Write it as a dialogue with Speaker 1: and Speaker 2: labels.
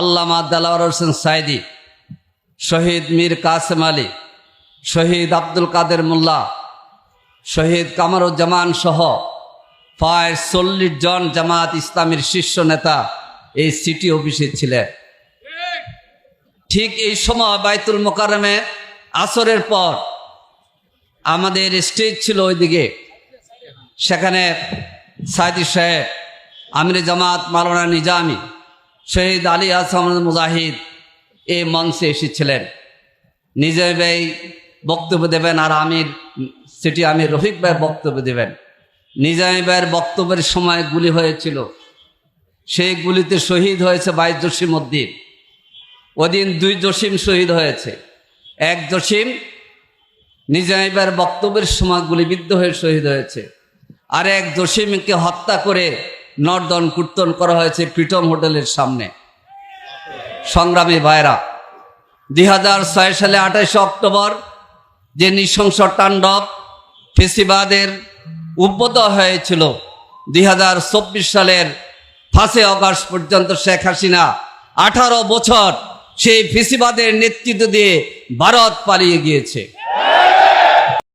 Speaker 1: আল্লামা দালাওয়ার হোসেন সাইদি, শহীদ মীর কাসেম আলী, শহীদ আব্দুল কাদের মোল্লা, শহীদ কামারুজ্জামান সহ প্রায় চল্লিশ জন জামাত ইসলামের শীর্ষ নেতা এই সিটি অফিসে ছিলেন। ঠিক এই সময় বাইতুল মোকারমে আসরের পর আমাদের স্টেজ ছিল ওইদিকে। সেখানে সাইদি সাহেব, আমির জামাত মালানা নিজামি শহীদ আলী আসাম মুজাহিদ এই মঞ্চে এসেছিলেন। নিজে ভাই বক্তব্য দেবেন আর আমির সেটি আমির রফিক ভাই বক্তব্য দেবেন। নিজামী ভাইয়ের বক্তব্যের সময় গুলি হয়েছিল। সেই গুলিতে শহীদ হয়েছে বাইশ জসিম উদ্দিন। ওদিন দুই জসিম শহীদ হয়েছে। এক জসিম নিজামিবার বক্তব্যের সময় গুলিবিদ্ধ হয়ে শহীদ হয়েছে। আর এক জসিমকে হত্যা করে নর্দন কীর্তন করা হয়েছে প্রিটম হোটেলের সামনে। সংগ্রামী ভাইরা দুই হাজার ছয় সালে আঠাশে অক্টোবর যে নৃশংস তাণ্ডব ফেসিবাদের উদ্বোধ হয়েছিল, দুই হাজার চব্বিশ সালের ফাঁসে অগস্ট পর্যন্ত শেখ হাসিনা আঠারো বছর সেই ফেসিবাদের নেতৃত্ব দিয়ে ভারত পালিয়ে গিয়েছে।